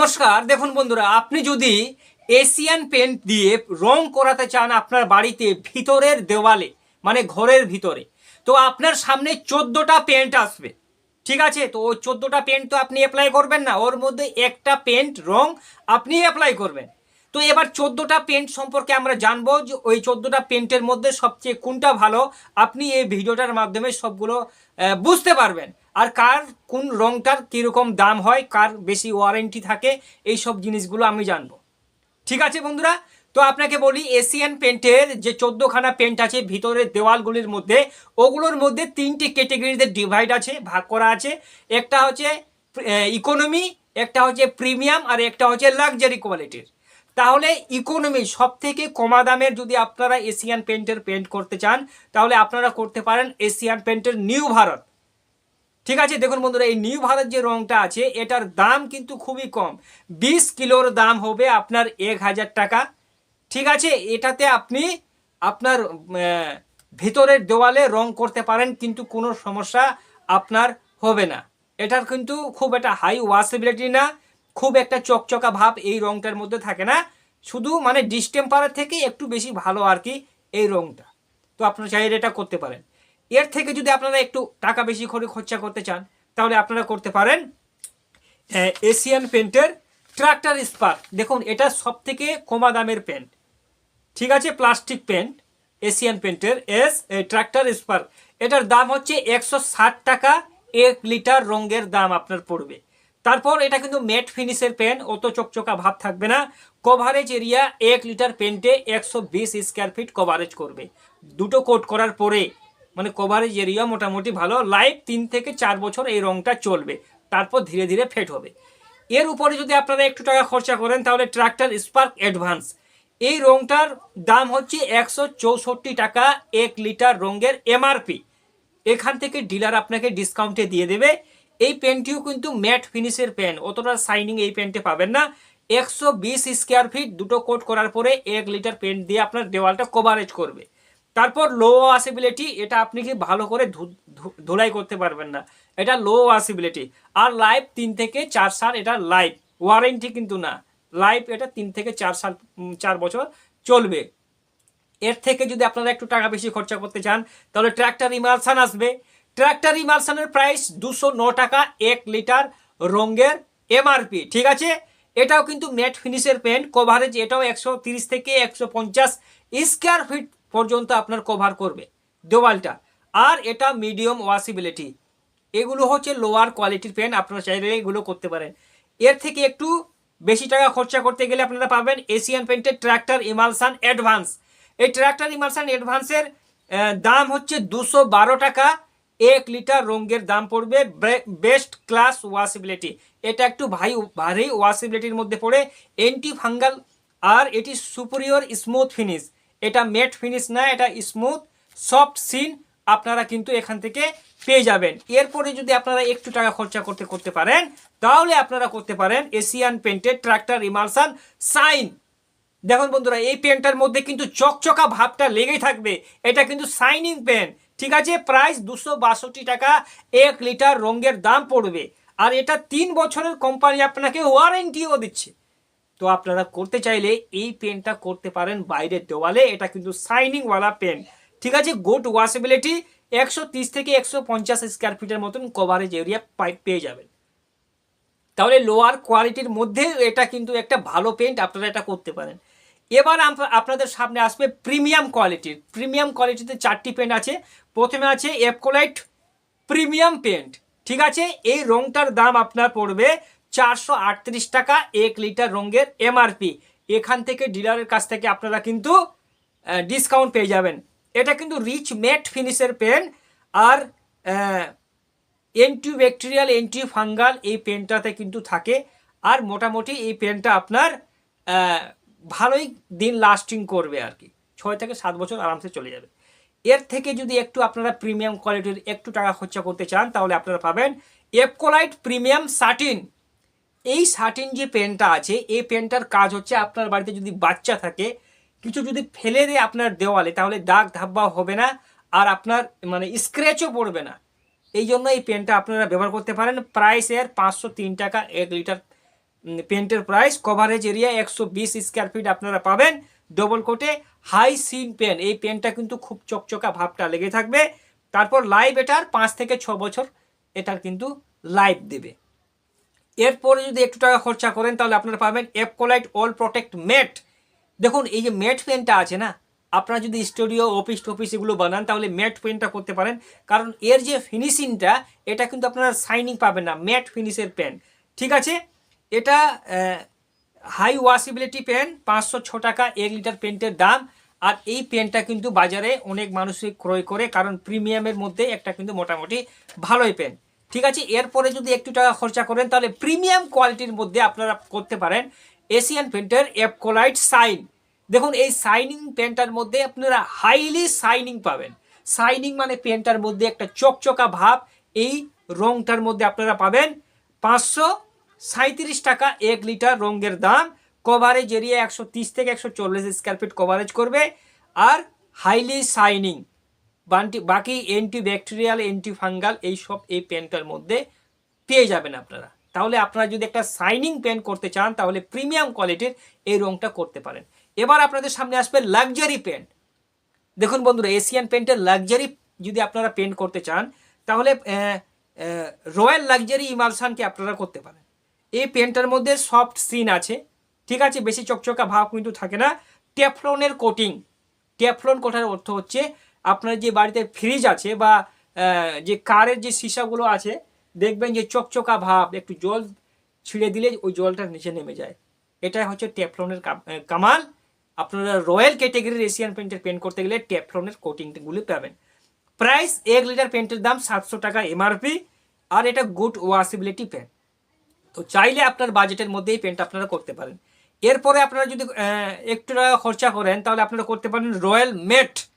নমস্কার, দেখুন বন্ধুরা, আপনি যদি এশিয়ান পেন্ট দিয়ে রং করাতে চান আপনার বাড়িতে ভিতরের দেওয়ালে মানে ঘরের ভিতরে, তো আপনার সামনে চোদ্দোটা পেন্ট আসবে, ঠিক আছে? তো ওই চোদ্দোটা পেন্ট তো আপনি অ্যাপ্লাই করবেন না, ওর মধ্যে একটা পেন্ট রং আপনি অ্যাপ্লাই করবেন। তো এবার চোদ্দোটা পেন্ট সম্পর্কে আমরা জানব যে ওই চোদ্দোটা পেন্টের মধ্যে সবচেয়ে কোনটা ভালো, আপনি এই ভিডিওটার মাধ্যমে সবগুলো বুঝতে পারবেন। আর কার কোন রংটার কীরকম দাম হয়, কার বেশি ওয়ারেন্টি থাকে এই সব জিনিসগুলো আমি জানব। ঠিক আছে বন্ধুরা? তো আপনাকে বলি এশিয়ান পেন্টের যে চোদ্দোখানা পেন্ট আছে, ভিতরের দেওয়ালগুলির মধ্যে, ওগুলোর মধ্যে তিনটি ক্যাটেগরিতে ডিভাইড আছে, ভাগ করা আছে। একটা হচ্ছে ইকোনমি একটা হচ্ছে প্রিমিয়াম আর একটা হচ্ছে লাক্সারি কোয়ালিটির তাহলে ইকোনমি সব থেকে কমা দামের যদি আপনারা এশিয়ান পেন্টের পেন্ট করতে চান, তাহলে আপনারা করতে পারেন এশিয়ান পেন্টের নিউ ভারত ঠিক আছে, দেখুন বন্ধুরা, এই নিউ ভারত যে রংটা আছে, এটার দাম কিন্তু খুবই কম। বিশ কিলোর দাম হবে আপনার এক হাজার টাকা। ঠিক আছে, এটাতে আপনি আপনার ভিতরের দেওয়ালে রং করতে পারেন, কিন্তু কোনো সমস্যা আপনার হবে না। এটার কিন্তু খুব একটা হাই ওয়াশেবিলিটি না, খুব একটা চকচকা ভাব এই রংটার মধ্যে থাকে না। শুধু মানে ডিস্টেম্পারের থেকে একটু বেশি ভালো আর কি এই রংটা। তো আপনারা চাইলে এটা করতে পারেন। এর থেকে যদি আপনারা একটু টাকা বেশি করে খরচা করতে চান, তাহলে আপনারা করতে পারেন এশিয়ান পেন্টের ট্রাক্টর স্পার দেখুন, এটা সব থেকে কমা দামের পেন্ট ঠিক আছে? প্লাস্টিক পেন্ট এশিয়ান পেন্টের এস ট্রাক্টর স্পার এটার দাম হচ্ছে একশো ষাট টাকা, এক লিটার রঙের দাম আপনার পড়বে। তারপর এটা কিন্তু ম্যাট ফিনিশের পেন অত চকচকা ভাব থাকবে না। কভারেজ এরিয়া এক লিটার পেন্টে একশো বিশ স্কোয়ার ফিট কভারেজ করবে। দুটো কোট করার পরে মানে কভারেজ এরিয়া মোটামুটি ভালো। লাইফ তিন থেকে চার বছর এই রংটা চলবে। তারপর ধীরে ধীরে ফেট হবে। এর উপরে যদি আপনারা একটু টাকা খরচা করেন, তাহলে ট্রাক্টর স্পার্ক অ্যাডভান্স এই রংটার দাম হচ্ছে একশো চৌষট্টি টাকা এক লিটার রঙের এমআরপি এখান থেকে ডিলার আপনাকে ডিসকাউন্টে দিয়ে দেবে। এই পেনটিও কিন্তু ম্যাট ফিনিশের পেন অতটা শাইনিং এই পেনটে পাবেন না। একশো বিশ স্কোয়ার ফিট দুটো কোট করার পরে এক লিটার পেন্ট দিয়ে আপনার দেওয়ালটা কভারেজ করবে। তারপর লো ওয়াসিবিলিটি এটা আপনি কি ভালো করে ধুলাই করতে পারবেন না। এটা লো ওয়াসিবিলিটি আর লাইফ তিন থেকে চার সাল এটা লাইফ ওয়ারেন্টি কিন্তু না। লাইফ এটা তিন থেকে চার সাল চার বছর চলবে। এর থেকে যদি আপনারা একটু টাকা বেশি খরচা করতে চান, তাহলে ট্র্যাক্টর ইমালসান আসবে। ট্র্যাক্টর ইমালসানের প্রাইস দুশো ন টাকা এক লিটার রঙের এমআরপি ঠিক আছে? এটাও কিন্তু ম্যাট ফিনিশের পেন কভারেজ এটাও একশো থেকে একশো পঞ্চাশ স্কোয়ার ফিট পর্যন্ত আপনার কভার করবে। দেওয়ালটা। আর এটা মিডিয়াম ওয়াসিবিলিটি এগুলো হচ্ছে লোয়ার কোয়ালিটির পেন আপনারা চাইলে এগুলো করতে পারেন। এর থেকে একটু বেশি টাকা খরচা করতে গেলে আপনারা পাবেন এশিয়ান পেন্টের ট্র্যাক্টর ইমালসান অ্যাডভান্স এই ট্র্যাক্টর ইমালসান অ্যাডভান্সের দাম হচ্ছে দুশো টাকা। এক লিটার রঙের দাম পড়বে বেস্ট ক্লাস ওয়াসিবিলিটি এটা একটু ভাই, ভারী ওয়াসিবিলিটির মধ্যে পড়ে অ্যান্টি ফাঙ্গাল আর এটি সুপিরিয়র স্মুথ ফিনিশ এটা ম্যাট ফিনিশ না, এটা স্মুথ সফট সিন আপনারা কিন্তু এখান থেকে পেয়ে যাবেন। এরপরে যদি আপনারা একটু টাকা খরচা করতে করতে পারেন, তাহলে আপনারা করতে পারেন এশিয়ান পেন্টের ট্রাক্টর ইমালসান সাইন দেখুন বন্ধুরা, এই পেনটার মধ্যে কিন্তু চকচকা ভাবটা লেগেই থাকবে। এটা কিন্তু শাইনিং পেন ঠিক আছে প্রাইস দুশো টাকা, এক লিটার রঙের দাম পড়বে। আর এটা তিন বছরের কোম্পানি আপনাকে ওয়ারেন্টিও দিচ্ছে। তো আপনারা করতে চাইলে এই পেনটা করতে পারেন বাইরের দেওয়ালে। এটা কিন্তু শাইনিংওয়ালা পেন। ঠিক আছে গুড ওয়াশেবিলিটি একশো থেকে একশো পঞ্চাশ স্কোয়ার ফিটের মতন কভারেজ এরিয়া পেয়ে যাবেন। তাহলে লোয়ার কোয়ালিটির মধ্যে এটা কিন্তু একটা ভালো পেন্ট আপনারা এটা করতে পারেন। এবার আপ- আপনাদের সামনে আসবে প্রিমিয়াম কোয়ালিটির প্রিমিয়াম কোয়ালিটিতে চারটি পেন্ট আছে। প্রথমে আছে এপকোলাইট প্রিমিয়াম পেন্ট ঠিক আছে, এই রংটার দাম আপনার পড়বে চারশো আটত্রিশ টাকা এক লিটার রঙের এমআরপি। এখান থেকে ডিলারের কাছ থেকে আপনারা কিন্তু ডিসকাউন্ট পেয়ে যাবেন। এটা কিন্তু রিচ ম্যাট ফিনিশের পেন আর আহ, অ্যান্টিব্যাকটেরিয়াল অ্যান্টি ফাঙ্গাল এই পেনটাতে কিন্তু থাকে। আর মোটামুটি এই পেনটা আপনার ভালোই দিন লাস্টিং করবে আর কি। ছয় থেকে সাত বছর আরামসে চলে যাবে। এর থেকে যদি একটু আপনারা প্রিমিয়াম কোয়ালিটির একটু টাকা খরচা করতে চান তাহলে আপনারা পাবেন এপকোলাইট প্রিমিয়াম সাটিন এই সাটিন যে পেনটা আছে, এই পেনটার কাজ হচ্ছে আপনার বাড়িতে যদি বাচ্চা থাকে, কিছু যদি ফেলে দেয় আপনার দেওয়ালে, তাহলে দাগ ধাব্বা হবে না আর আপনার মানে স্ক্র্যাচও পড়বে না। এই জন্য এই পেনটা আপনারা ব্যবহার করতে পারেন। প্রাইস এর পাঁচশো তিন টাকা এক লিটার পেন্টের প্রাইস কভারেজ এরিয়া একশো বিশ স্কোয়ার ফিট আপনারা পাবেন। ডবল কোটে হাই সিন পেন এই পেনটা কিন্তু খুব চকচকা ভাবটা লেগে থাকবে। তারপর লাইভ এটার পাঁচ থেকে ছ বছর এটার কিন্তু লাইভ দেবে। এরপরে যদি একটু টাকা খরচা করেন, তাহলে আপনারা পাবেন এপকোলাইট অল প্রোটেক্ট ম্যাট দেখুন, এই যে মেট পেনটা আছে না, আপনারা যদি স্টুডিও অফিস টফিস এগুলো বানান, তাহলে ম্যাট পেনটা করতে পারেন। কারণ এর যে ফিনিশিংটা এটা কিন্তু আপনারা শাইনিং পাবেন না ম্যাট ফিনিশের পেন ঠিক আছে? এটা হাই ওয়াসিবিলিটি পেন পাঁচশো ছ টাকা, এক লিটার পেন্টের দাম। আর এই পেনটা কিন্তু বাজারে অনেক মানুষই ক্রয় করে, কারণ প্রিমিয়ামের মধ্যে একটা কিন্তু মোটামুটি ভালোই পেন ঠিক আছে? এরপরে যদি একটু টাকা খরচা করেন, তাহলে প্রিমিয়াম কোয়ালিটির মধ্যে আপনারা করতে পারেন এশিয়ান পেন্টের অ্যাপকোলাইট সাইন দেখুন, এই সাইনিং পেনটার মধ্যে আপনারা হাইলি সাইনিং পাবেন। সাইনিং মানে পেনটার মধ্যে একটা চকচকা ভাব, এই রংটার মধ্যে আপনারা পাবেন পাঁচশো সাঁত্রিশ টাকা এক লিটার রঙের দাম। কভারেজ এরিয়া একশো থেকে একশো চল্লিশ স্কোয়ার ফিট কভারেজ করবে। আর হাইলি বান্টি বাকি অ্যান্টি ব্যাকটেরিয়াল অ্যান্টি ফাঙ্গাল এই সব এই পেনটার মধ্যে পেয়ে যাবেন আপনারা। তাহলে আপনারা যদি একটা শাইনিং পেন করতে চান, তাহলে প্রিমিয়াম কোয়ালিটির এই রংটা করতে পারেন। এবার আপনাদের সামনে আসবে লাক্সারি পেন দেখুন বন্ধুরা এশিয়ান পেন্টের লাক্সারি যদি আপনারা পেন্ট করতে চান, তাহলে রয়্যাল লাক্সারি ইমালসানকে আপনারা করতে পারেন। এই পেনটার মধ্যে সফট সিন আছে, ঠিক আছে? বেশি চকচকা ভাব কিন্তু থাকে না। টেফলনের কোটিং টেফলন কোটার অর্থ হচ্ছে আপনার যে বাড়িতে ফ্রিজ আছে বা যে কারের যে সীসাগুলো আছে, দেখবেন যে চকচকা ভাব, একটু জল ছিঁড়ে দিলে ওই জলটা নিচে নেমে যায়। এটা হচ্ছে টেফলনের কাম- কামাল। আপনারা রয়্যাল ক্যাটেগরির এশিয়ান পেন্টের পেন্ট করতে গেলে টেফলনের কোটিংগুলি পাবেন। প্রাইস এক লিটার পেন্টের দাম সাতশো টাকা এমআরপি আর এটা গুড ওয়াসিবিলিটি পেন তো চাইলে আপনার বাজেটের মধ্যেই পেন্ট আপনারা করতে পারেন। এরপরে আপনারা যদি একটু খরচা করেন, তাহলে আপনারা করতে পারেন রয়্যাল মেট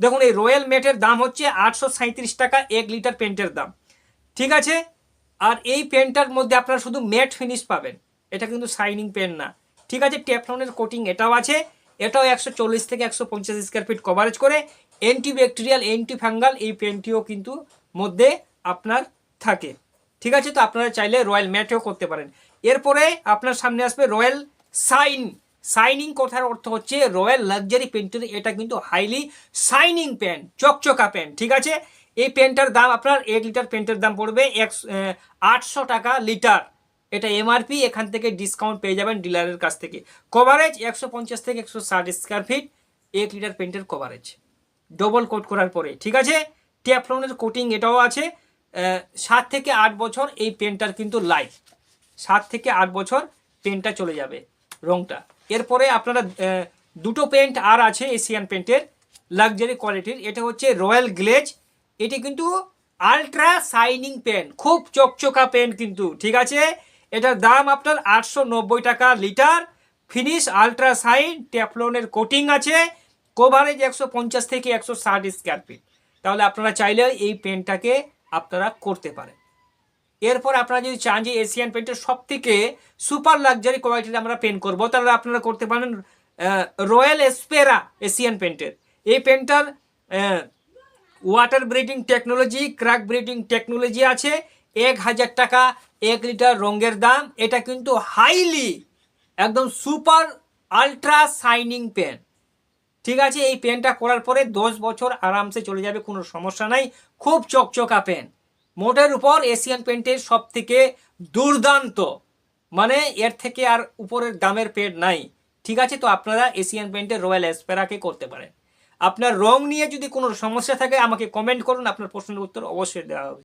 দেখুন, এই রয়্যাল মেটের দাম হচ্ছে আটশো টাকা এক লিটার পেন্টের দাম। ঠিক আছে? আর এই পেনটার মধ্যে আপনারা শুধু ম্যাট ফিনিশ পাবেন। এটা কিন্তু শাইনিং পেন না। ঠিক আছে? টেফলনের কোটিং এটাও আছে। এটাও একশো চল্লিশ থেকে একশো পঞ্চাশ স্কোয়ার ফিট কভারেজ করে অ্যান্টি ব্যাকটেরিয়াল অ্যান্টি ফাঙ্গাল এই পেনটিও কিন্তু মধ্যে আপনার থাকে। ঠিক আছে? তো আপনারা চাইলে রয়্যাল ম্যাটেও করতে পারেন। এরপরে আপনার সামনে আসবে রয়্যাল সাইন শাইনিং কথার অর্থ হচ্ছে রয়্যাল লাক্সারি পেন্টের। এটা কিন্তু হাইলি শাইনিং পেন, চকচকা পেন, ঠিক আছে? এই পেনটার দাম আপনার এক লিটার পেন্টের দাম পড়বে একশো টাকা লিটার। এটা এমআরপি, এখান থেকে ডিসকাউন্ট পেয়ে যাবেন ডিলারের কাছ থেকে। কভারেজ একশো পঞ্চাশ থেকে একশো ষাট স্কোয়ার ফিট এক লিটার পেন্টের কভারেজ ডবল কোট করার পরে, ঠিক আছে? ট্যাফলনের কোটিং এটাও আছে। সাত থেকে আট বছর এই পেনটার কিন্তু লাইফ সাত থেকে আট বছর পেনটা চলে যাবে। রংটা। এরপরে আপনারা দুটো পেন্ট আর আছে এশিয়ান পেন্টের লাক্সারি কোয়ালিটির। এটা হচ্ছে রয়্যাল গ্লেজ। এটি কিন্তু আলট্রা শাইনিং পেন, খুব চকচকা পেন কিন্তু, ঠিক আছে? এটার দাম আপনার আটশো নব্বই টাকা লিটার। ফিনিশ আলট্রা শাইন, ট্যাফলনের কোটিং আছে। কভারেজ একশো পঞ্চাশ থেকে একশো ষাট স্কোয়ার ফিট। তাহলে আপনারা চাইলে এই পেনটাকে আপনারা করতে পারেন। এরপর আপনারা যদি চান যে এশিয়ান পেন্টের সব থেকে সুপার লাক্সারি কোয়ালিটির আমরা পেন করব, তাহলে আপনারা করতে পারেন রয়্যাল এসপেরা এশিয়ান পেন্টের। এই পেনটার water bridging technology, crack bridging technology আছে, এক হাজার টাকা, এক লিটার রঙের দাম। এটা কিন্তু হাইলি, একদম সুপার আলট্রা শাইনিং পেন ঠিক আছে, এই পেনটা করার পরে দশ বছর আরামসে চলে যাবে, কোনো সমস্যা নাই। খুব চকচকা পেন মোটের উপর এশিয়ান পেন্টের সব থেকে দুর্দান্ত মানে এর থেকে আর উপরের দামের পেড নাই। ঠিক আছে, তো আপনারা এশিয়ান পেন্টের রয়্যাল এসপেরাকে করতে পারেন। আপনার রং নিয়ে যদি কোনো সমস্যা থাকে, আমাকে কমেন্ট করুন, আপনার প্রশ্নের উত্তর অবশ্যই দেওয়া হবে।